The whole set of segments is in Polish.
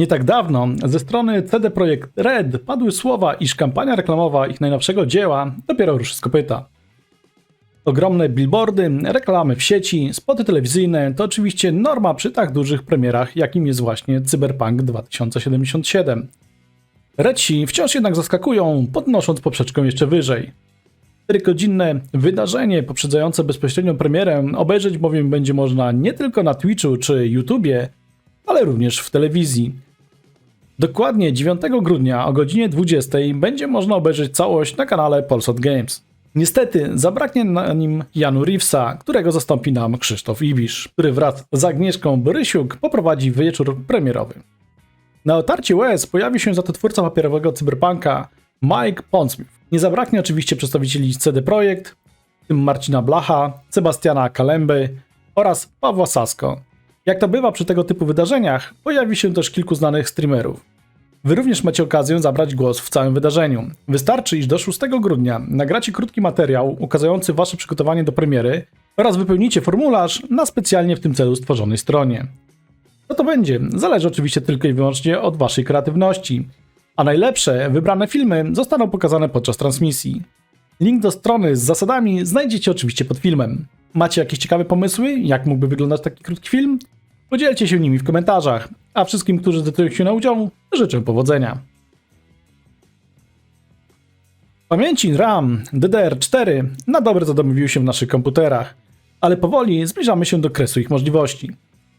Nie tak dawno ze strony CD Projekt Red padły słowa, iż kampania reklamowa ich najnowszego dzieła dopiero ruszy z kopyta. Ogromne billboardy, reklamy w sieci, spoty telewizyjne to oczywiście norma przy tak dużych premierach, jakim jest właśnie Cyberpunk 2077. Redsi wciąż jednak zaskakują, podnosząc poprzeczkę jeszcze wyżej. 4-godzinne wydarzenie poprzedzające bezpośrednią premierę obejrzeć bowiem będzie można nie tylko na Twitchu czy YouTubie, ale również w telewizji. Dokładnie 9 grudnia o godzinie 20 będzie można obejrzeć całość na kanale Polsat Games. Niestety zabraknie na nim Janu Reevesa, którego zastąpi nam Krzysztof Ibisz, który wraz z Agnieszką Borysiuk poprowadzi wieczór premierowy. Na otarcie łez pojawi się za to twórca papierowego cyberpunka Mike Pondsmith. Nie zabraknie oczywiście przedstawicieli CD Projekt, w tym Marcina Blacha, Sebastiana Kalemby oraz Pawła Sasko. Jak to bywa przy tego typu wydarzeniach, pojawi się też kilku znanych streamerów. Wy również macie okazję zabrać głos w całym wydarzeniu. Wystarczy, iż do 6 grudnia nagracie krótki materiał ukazujący wasze przygotowanie do premiery oraz wypełnicie formularz na specjalnie w tym celu stworzonej stronie. Co to będzie? Zależy oczywiście tylko i wyłącznie od waszej kreatywności. A najlepsze, wybrane filmy zostaną pokazane podczas transmisji. Link do strony z zasadami znajdziecie oczywiście pod filmem. Macie jakieś ciekawe pomysły, jak mógłby wyglądać taki krótki film? Podzielcie się nimi w komentarzach, a wszystkim, którzy zdecydują się na udział, życzę powodzenia. Pamięci RAM DDR4 na dobre zadomowiły się w naszych komputerach, ale powoli zbliżamy się do kresu ich możliwości.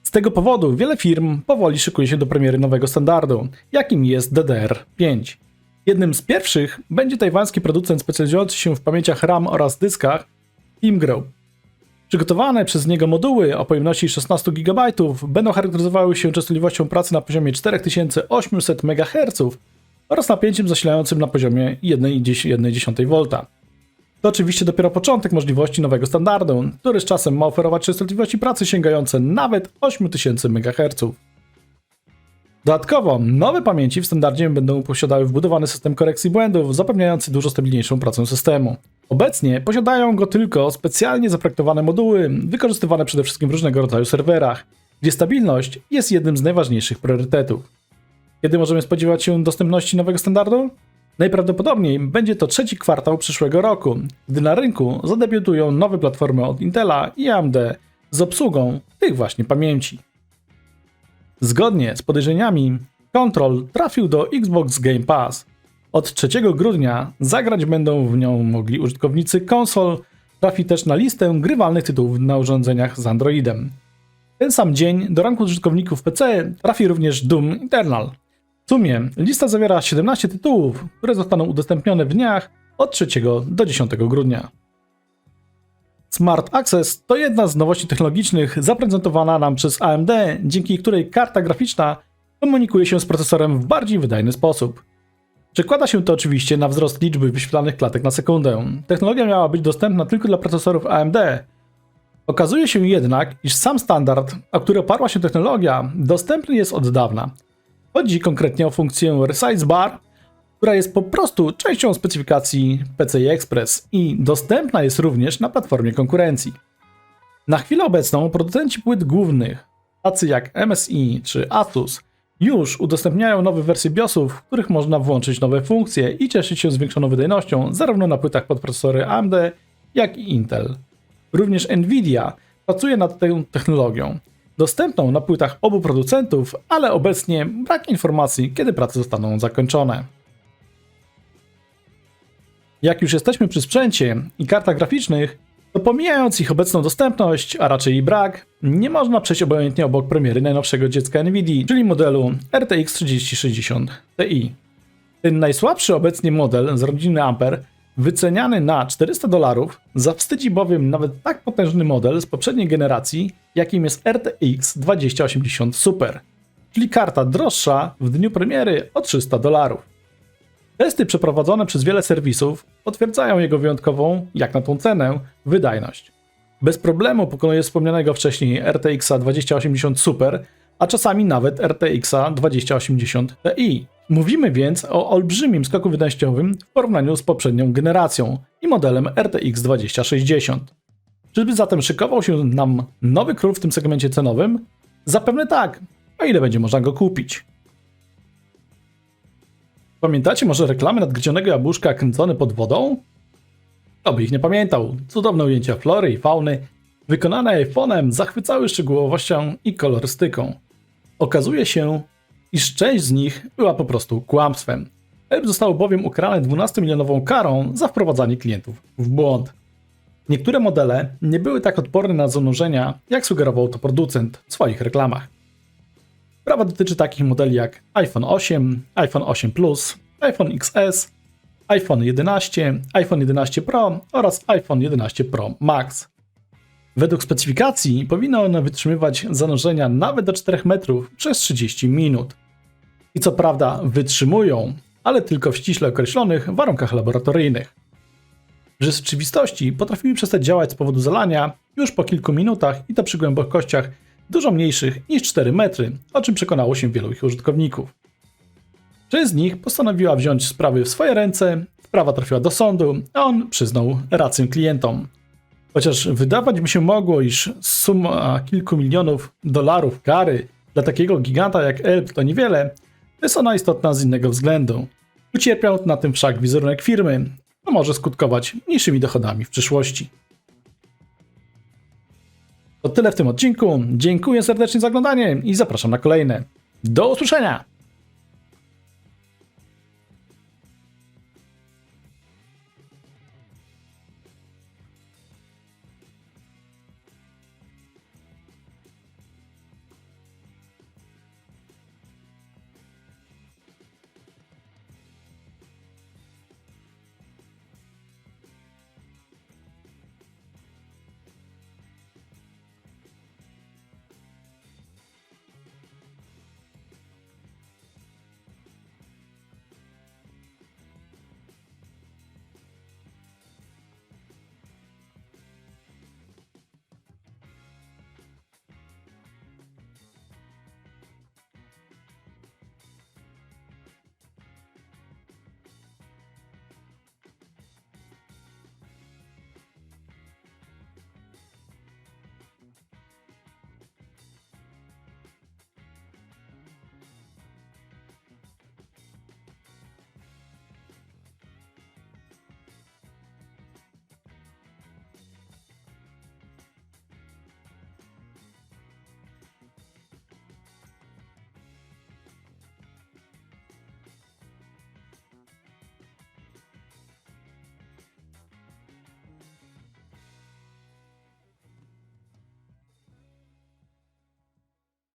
Z tego powodu wiele firm powoli szykuje się do premiery nowego standardu, jakim jest DDR5. Jednym z pierwszych będzie tajwański producent specjalizujący się w pamięciach RAM oraz dyskach Teamgrow. Przygotowane przez niego moduły o pojemności 16 GB będą charakteryzowały się częstotliwością pracy na poziomie 4800 MHz oraz napięciem zasilającym na poziomie 1,1 V. To oczywiście dopiero początek możliwości nowego standardu, który z czasem ma oferować częstotliwości pracy sięgające nawet 8000 MHz. Dodatkowo, nowe pamięci w standardzie będą posiadały wbudowany system korekcji błędów, zapewniający dużo stabilniejszą pracę systemu. Obecnie posiadają go tylko specjalnie zaprojektowane moduły, wykorzystywane przede wszystkim w różnego rodzaju serwerach, gdzie stabilność jest jednym z najważniejszych priorytetów. Kiedy możemy spodziewać się dostępności nowego standardu? Najprawdopodobniej będzie to trzeci kwartał przyszłego roku, gdy na rynku zadebiutują nowe platformy od Intela i AMD z obsługą tych właśnie pamięci. Zgodnie z podejrzeniami, Control trafił do Xbox Game Pass. Od 3 grudnia zagrać będą w nią mogli użytkownicy konsol, trafi też na listę grywalnych tytułów na urządzeniach z Androidem. Ten sam dzień do ranku użytkowników PC trafi również Doom Eternal. W sumie lista zawiera 17 tytułów, które zostaną udostępnione w dniach od 3 do 10 grudnia. Smart Access to jedna z nowości technologicznych zaprezentowana nam przez AMD, dzięki której karta graficzna komunikuje się z procesorem w bardziej wydajny sposób. Przekłada się to oczywiście na wzrost liczby wyświetlanych klatek na sekundę. Technologia miała być dostępna tylko dla procesorów AMD. Okazuje się jednak, iż sam standard, o który oparła się technologia, dostępny jest od dawna. Chodzi konkretnie o funkcję Resize Bar, która jest po prostu częścią specyfikacji PCI Express i dostępna jest również na platformie konkurencji. Na chwilę obecną producenci płyt głównych, tacy jak MSI czy Asus, już udostępniają nowe wersje BIOSów, w których można włączyć nowe funkcje i cieszyć się zwiększoną wydajnością zarówno na płytach pod procesory AMD, jak i Intel. Również Nvidia pracuje nad tą technologią, dostępną na płytach obu producentów, ale obecnie brak informacji, kiedy prace zostaną zakończone. Jak już jesteśmy przy sprzęcie i kartach graficznych, to pomijając ich obecną dostępność, a raczej brak, nie można przejść obojętnie obok premiery najnowszego dziecka NVIDIA, czyli modelu RTX 3060 Ti. Ten najsłabszy obecnie model z rodziny Ampere, wyceniany na 400 dolarów, zawstydzi bowiem nawet tak potężny model z poprzedniej generacji, jakim jest RTX 2080 Super, czyli karta droższa w dniu premiery o 300 dolarów. Testy przeprowadzone przez wiele serwisów potwierdzają jego wyjątkową, jak na tą cenę, wydajność. Bez problemu pokonuje wspomnianego wcześniej RTX 2080 Super, a czasami nawet RTX 2080 Ti. Mówimy więc o olbrzymim skoku wydajnościowym w porównaniu z poprzednią generacją i modelem RTX 2060. Czyżby zatem szykował się nam nowy król w tym segmencie cenowym? Zapewne tak, o ile będzie można go kupić. Pamiętacie może reklamy nadgryzionego jabłuszka kręcone pod wodą? Kto by ich nie pamiętał? Cudowne ujęcia flory i fauny, wykonane iPhone'em, zachwycały szczegółowością i kolorystyką. Okazuje się, iż część z nich była po prostu kłamstwem. Help został bowiem ukarany 12-milionową karą za wprowadzanie klientów w błąd. Niektóre modele nie były tak odporne na zanurzenia, jak sugerował to producent w swoich reklamach. Sprawa dotyczy takich modeli jak iPhone 8, iPhone 8 Plus, iPhone XS, iPhone 11, iPhone 11 Pro oraz iPhone 11 Pro Max. Według specyfikacji powinny one wytrzymywać zanurzenia nawet do 4 metrów przez 30 minut. I co prawda wytrzymują, ale tylko w ściśle określonych warunkach laboratoryjnych. W rzeczywistości potrafiły przestać działać z powodu zalania już po kilku minutach i to przy głębokościach dużo mniejszych niż 4 metry, o czym przekonało się wielu ich użytkowników. Część z nich postanowiła wziąć sprawy w swoje ręce, sprawa trafiła do sądu, a on przyznał rację klientom. Chociaż wydawać mi się mogło, iż suma kilku milionów dolarów kary dla takiego giganta jak Elb to niewiele, jest ona istotna z innego względu. Ucierpiał na tym wszak wizerunek firmy, a może skutkować mniejszymi dochodami w przyszłości. To tyle w tym odcinku. Dziękuję serdecznie za oglądanie i zapraszam na kolejne. Do usłyszenia!